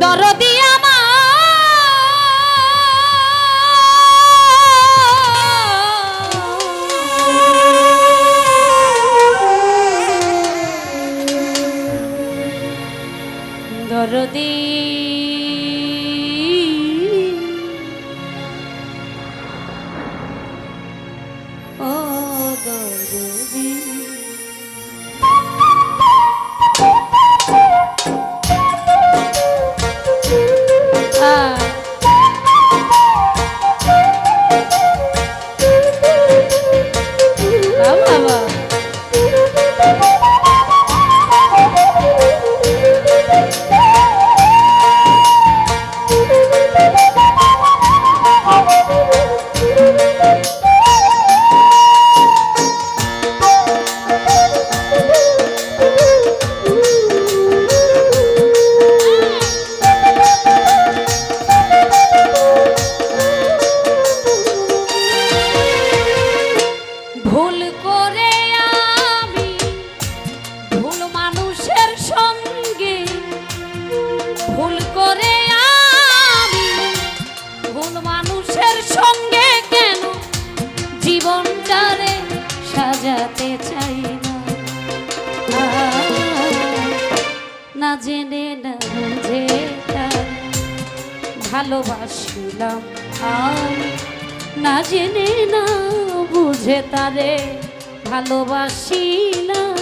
দরদি দরদি। ও দরদি। Tama. ভালোবাসিলাম। আর না জেনে না বুঝে তারে ভালোবাসিলাম।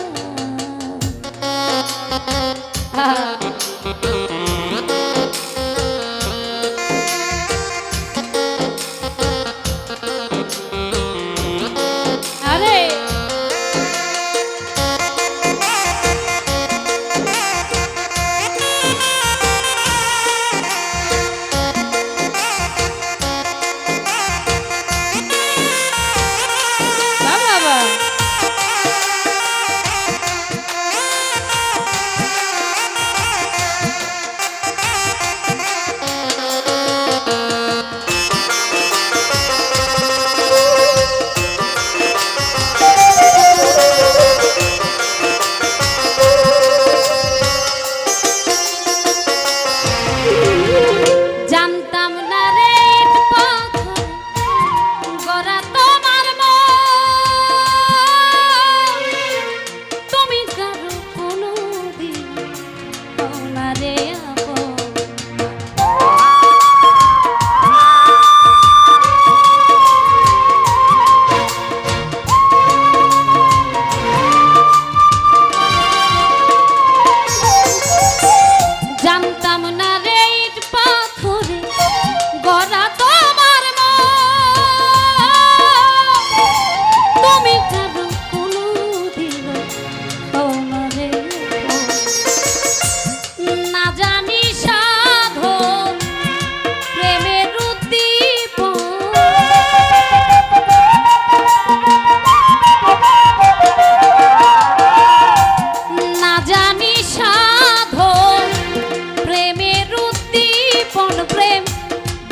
এমন প্রেম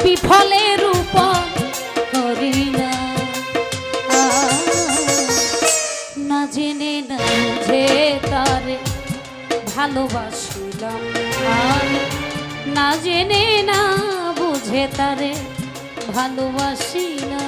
বিফলে রূপ করি না। না জেনে, না যে তারে ভালোবাসিলাম না জেনে, না বুঝে তারে ভালোবাসি না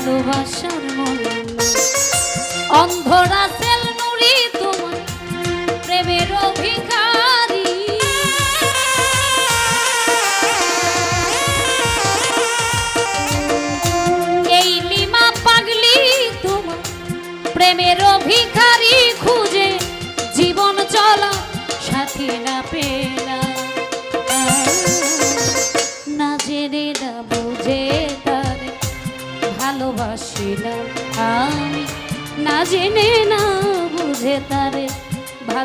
ভালোবাসার অন্ধরা সেল নুরি তোমার প্রেমের অভিকারী। এই লিমা পাগলি তোমার প্রেমের অভিকারী খুঁজে। জীবন চলা সাথী না পেলা।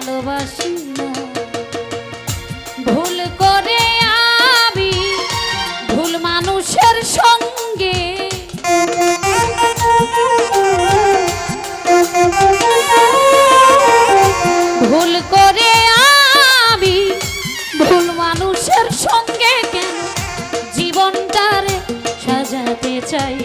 ভালোবাসিলাম ভুল করে আমি ভুল মানুষের সঙ্গে। ভুল করে আমি ভুল মানুষের সঙ্গে কেন জীবনটারে সাজাতে চাই?